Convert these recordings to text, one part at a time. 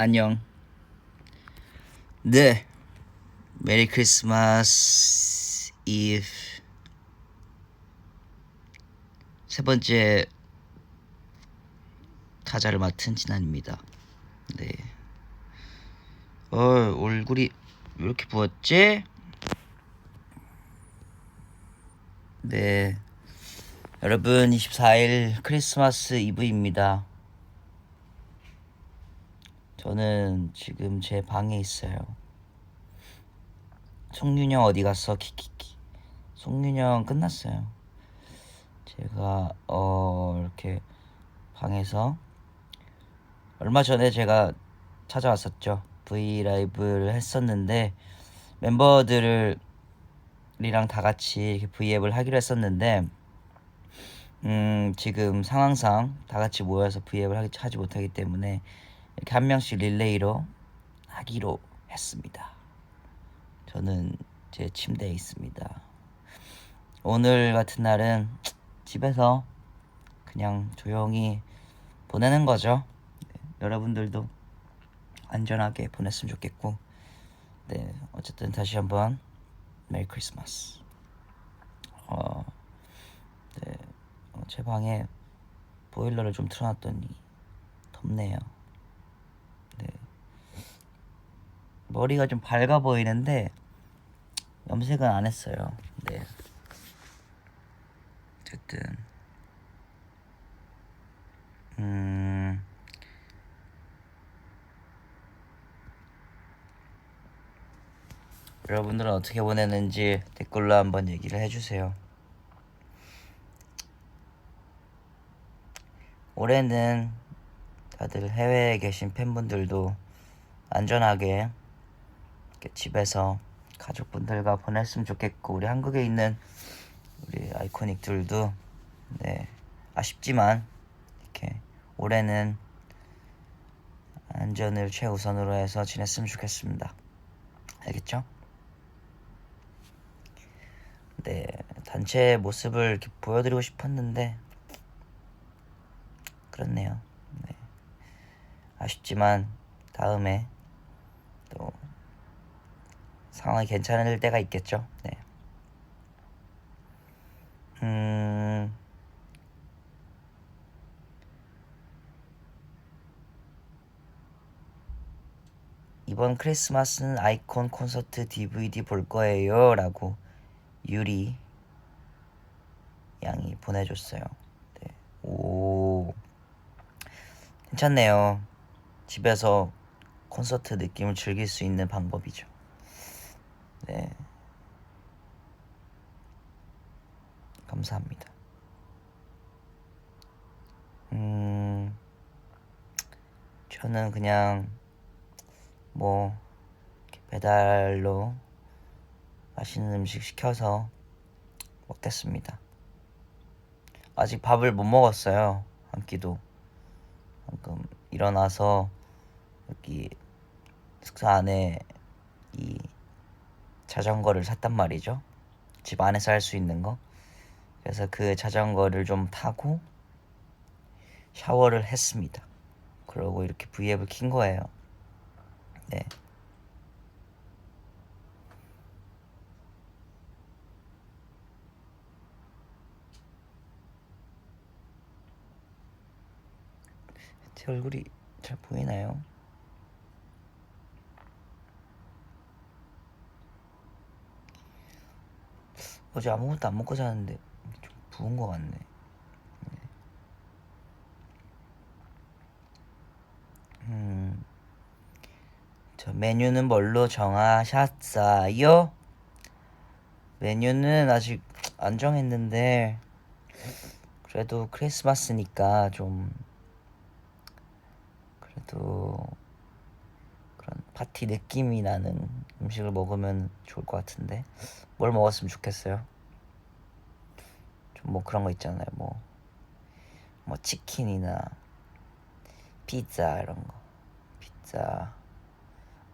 안녕. 네. 메리 크리스마스 이브 세 번째 타자를 맡은 진한입니다. 네. 어, 얼굴이 왜 이렇게 부었지? 네. 여러분, 24일 크리스마스 이브입니다. 저는 지금 제 방에 있어요. 송윤영 어디 갔어? 키키키. 송윤영 끝났어요. 제가 어 이렇게 방에서 얼마 전에 제가 찾아왔었죠. V 라이브를 했었는데 멤버들을 이랑 다 같이 이렇게 V앱을 하기로 했었는데 음 지금 상황상 다 같이 모여서 V앱을 하지 못하기 때문에 이렇게 한 명씩 릴레이로 하기로 했습니다. 저는 제 침대에 있습니다. 오늘 같은 날은 집에서 그냥 조용히 보내는 거죠. 네, 여러분들도 안전하게 보냈으면 좋겠고, 네 어쨌든 다시 한번 메리 크리스마스. 어, 네, 어, 제 방에 보일러를 좀 틀어놨더니 덥네요. 네. 머리가 좀 밝아 보이는데 염색은 안 했어요. 네. 어쨌든 음 여러분들은 어떻게 보내는지 댓글로 한번 얘기를 해주세요. 올해는 다들 해외에 계신 팬분들도 안전하게 집에서 가족분들과 보냈으면 좋겠고 우리 한국에 있는 우리 아이코닉들도 네 아쉽지만 이렇게 올해는 안전을 최우선으로 해서 지냈으면 좋겠습니다. 알겠죠? 네 단체 모습을 이렇게 보여드리고 싶었는데 그렇네요. 네. 아쉽지만 다음에 또 상황이 괜찮을 때가 있겠죠. 네. 음. 이번 크리스마스는 아이콘 콘서트 DVD 볼 거예요. 라고 유리 양이 보내줬어요. 네. 오. 괜찮네요. 집에서 콘서트 느낌을 즐길 수 있는 방법이죠. 네. 감사합니다. 음, 저는 그냥 뭐 배달로 맛있는 음식 시켜서 먹겠습니다. 아직 밥을 못 먹었어요. 한 끼도. 방금 일어나서 여기 숙소 안에 이 자전거를 샀단 말이죠. 집 안에서 할 수 있는 거. 그래서 그 자전거를 좀 타고 샤워를 했습니다. 그러고 이렇게 V앱을 킨 거예요. 네. 제 얼굴이 잘 보이나요? 어제 아무것도 안 먹고 자는데 좀 부은 것 같네. 네. 음, 저 메뉴는 뭘로 정하셨어요? 메뉴는 아직 안 정했는데 그래도 크리스마스니까 좀 그래도 그런 파티 느낌이 나는 음식을 먹으면 좋을 것 같은데 뭘 먹었으면 좋겠어요? 좀 뭐 그런 거 있잖아요. 뭐, 뭐 치킨이나 피자 이런 거. 피자,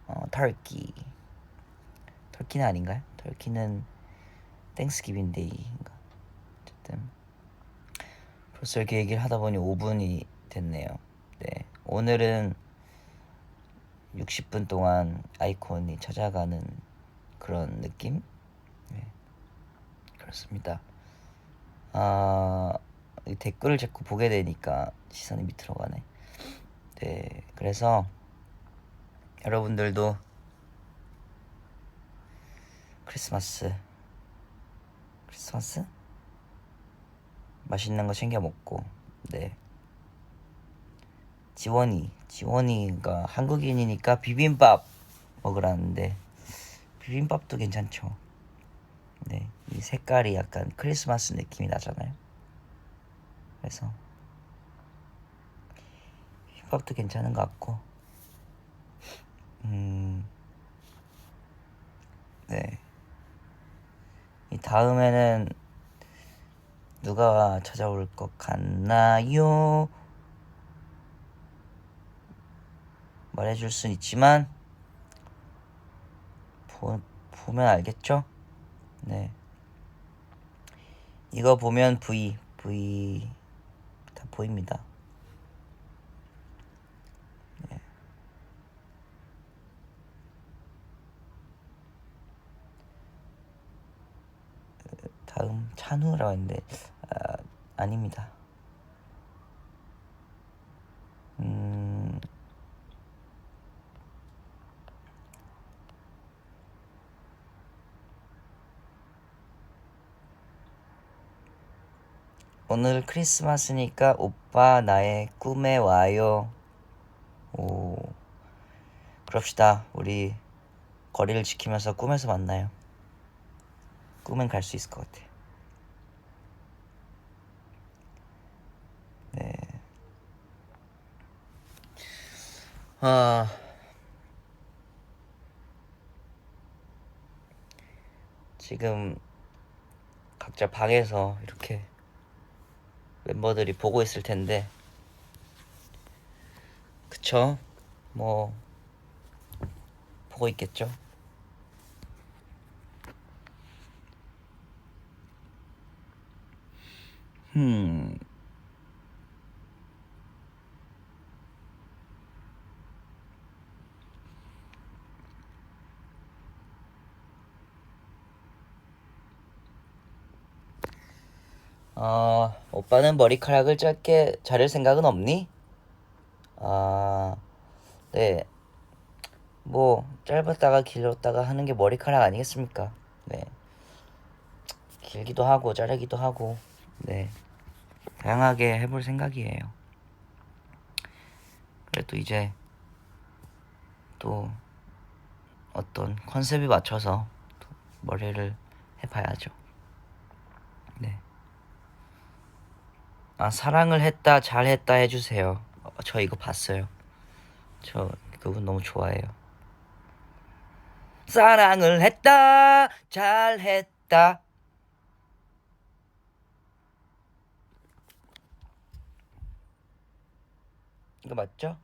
어, 터키. 터키는 아닌가요? 터키는 땡스기빙 데이인가. 어쨌든 벌써 이렇게 얘기를 하다 보니 5분이 됐네요. 네. 오늘은 60분 동안 아이콘이 찾아가는 그런 느낌? 네. 그렇습니다. 아, 이 댓글을 자꾸 보게 되니까 시선이 밑으로 가네. 네, 그래서 여러분들도 크리스마스 크리스마스 맛있는 거 챙겨 먹고 네 지원이 지원이가 한국인이니까 비빔밥 먹으라는데 비빔밥도 괜찮죠 네 이 색깔이 약간 크리스마스 느낌이 나잖아요 그래서 비빔밥도 괜찮은 것 같고 음 네. 이 다음에는 누가 찾아올 것 같나요? 말해줄 순 있지만 보, 보면 알겠죠? 네. 이거 보면 V, V 다 보입니다. 네. 다음 찬우라고 했는데 아, 아닙니다. 오늘 크리스마스니까 오빠 나의 꿈에 와요. 오, 그럽시다. 우리 거리를 지키면서 꿈에서 만나요. 꿈엔 갈 수 있을 것 같아. 네. 아. 지금 각자 방에서 이렇게 멤버들이 보고 있을 텐데, 그쵸? 뭐, 보고 있겠죠? 음. 어, 오빠는 머리카락을 짧게 자를 생각은 없니? 아, 네. 뭐, 짧았다가 길었다가 하는 게 머리카락 아니겠습니까? 네. 길기도 하고, 자르기도 하고, 네. 다양하게 해볼 생각이에요. 그래도 이제 또 어떤 컨셉에 맞춰서 또 머리를 해봐야죠. 네. 아, 사랑을 했다, 잘했다 해주세요. 어, 저 이거 봤어요. 저 그분 너무 좋아해요. 사랑을 했다, 잘했다. 이거 맞죠?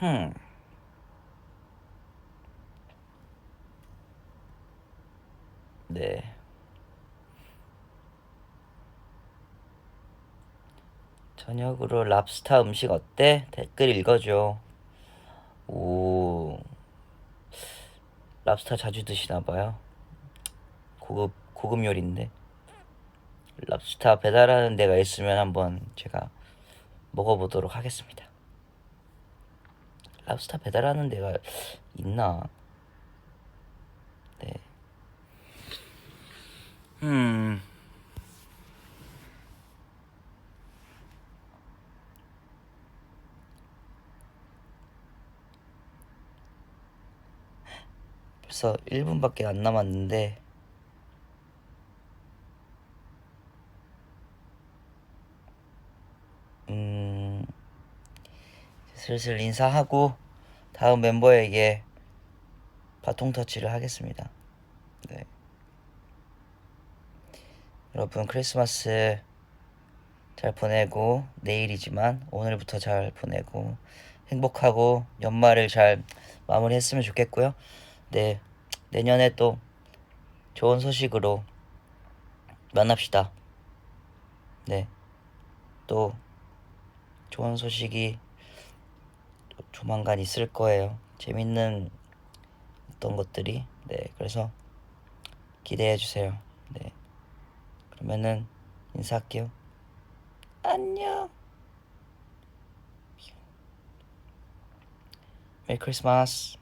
흠. 네. 저녁으로 랍스타 음식 어때? 댓글 읽어줘. 오, 랍스타 자주 드시나 봐요. 고급 고급 요리인데. 랍스타 배달하는 데가 있으면 한번 제가 먹어보도록 하겠습니다. 랍스타 배달하는 데가 있나? 네. 음. 벌써 1분밖에 안 남았는데 음 슬슬 인사하고 다음 멤버에게 바통 터치를 하겠습니다. 네. 여러분 크리스마스 잘 보내고 내일이지만 오늘부터 잘 보내고 행복하고 연말을 잘 마무리했으면 좋겠고요. 네 내년에 또 좋은 소식으로 만납시다. 네. 또 좋은 소식이 조만간 있을 거예요. 재밌는 어떤 것들이. 네. 그래서 기대해 주세요. 네. 그러면은 인사할게요. 안녕. 메리 크리스마스.